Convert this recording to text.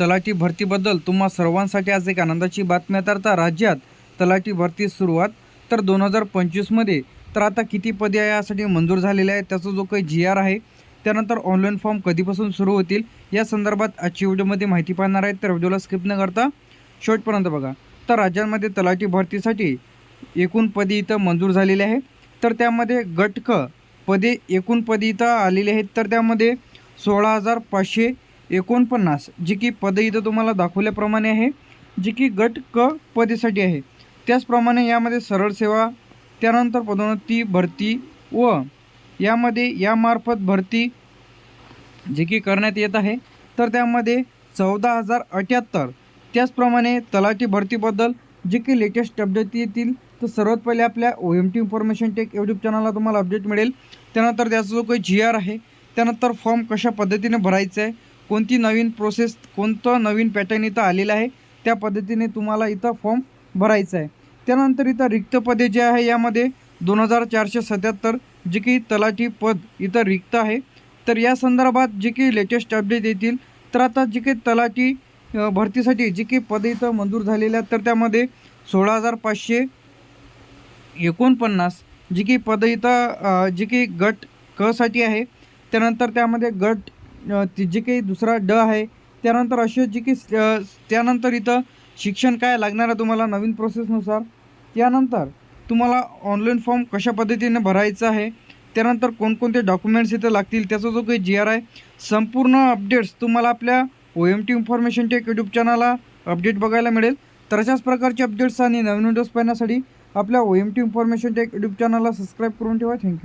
तलाठी भरतीबद्दल तुम्हा सर्वांसाठी आज एक आनंदाची बातमी तर आता राज्यात तलाठी भरती सुरुवात तर दोन हजार पंचवीसमध्ये. तर आता किती पदे आहे यासाठी मंजूर झालेले आहे त्याचा जो काही जी आर आहे त्यानंतर ऑनलाईन फॉर्म कधीपासून सुरू होतील या संदर्भात आजची व्हिडिओमध्ये माहिती पाहणार आहे. तर व्हिडिओला स्किप न करता शेवटपर्यंत बघा. तर राज्यांमध्ये तलाठी भरतीसाठी एकूण पदे इथं मंजूर झालेले आहे तर त्यामध्ये गटक पदे एकूण पदे इथं आलेली आहेत. तर त्यामध्ये सोळा हजार पाचशे एकोणपन्नास जी की पदे इथं तुम्हाला दाखवल्याप्रमाणे आहे जी की गट क पदेसाठी आहे. त्याचप्रमाणे यामध्ये सरळ सेवा त्यानंतर पदोन्नती भरती व यामध्ये यामार्फत भरती जे की करण्यात येत आहे. तर त्यामध्ये चौदा हजार अठ्याहत्तर त्याचप्रमाणे तलाठी भरतीबद्दल जे काही लेटेस्ट अपडेट येतील. तर सर्वात पहिले आपल्या O M T information tech YouTube चॅनलला तुम्हाला अपडेट मिळेल. त्यानंतर त्याचा जो काही जी आर आहे त्यानंतर फॉर्म कशा पद्धतीने भरायचा आहे कोणती नवीन प्रोसेस कोणतं नवीन पॅटर्न इथं आलेलं आहे त्या पद्धतीने तुम्हाला इथं फॉर्म भरायचा आहे. त्यानंतर इथं रिक्त पदे जे आहे यामध्ये दोन हजार चारशे सत्याहत्तर जे की तलाठी पद इथं रिक्त आहे. तर या संदर्भात जे की लेटेस्ट अपडेट येतील. तर आता जे काही तलाठी भरतीसाठी जी काही पदे इथं मंजूर झालेल्या तर त्यामध्ये सोळा हजार पाचशे एकोणपन्नास जी की पदं इथं जी की गट कसाठी आहे. त्यानंतर त्यामध्ये गट जे काही दुसरा ड आहे त्यानंतर असे जे की त्यानंतर इथं शिक्षण काय लागणार आहे तुम्हाला नवीन प्रोसेसनुसार त्यानंतर तुम्हाला ऑनलाईन फॉर्म कशा पद्धतीने भरायचं आहे? त्यानंतर कोणकोणते डॉक्युमेंट्स इथं लागतील? त्याचा जो काही जी आर आहे संपूर्ण अपडेट्स तुम्हाला आपल्या O M T information tech YouTube चॅनलला अपडेट बघायला मिळेल. तर अशाच प्रकारचे अपडेट्स आणि नवीन व्हिडिओज पाहण्यासाठी आपल्या O M T information tech YouTube चॅनलला सबस्क्राईब करून ठेवा. Thank you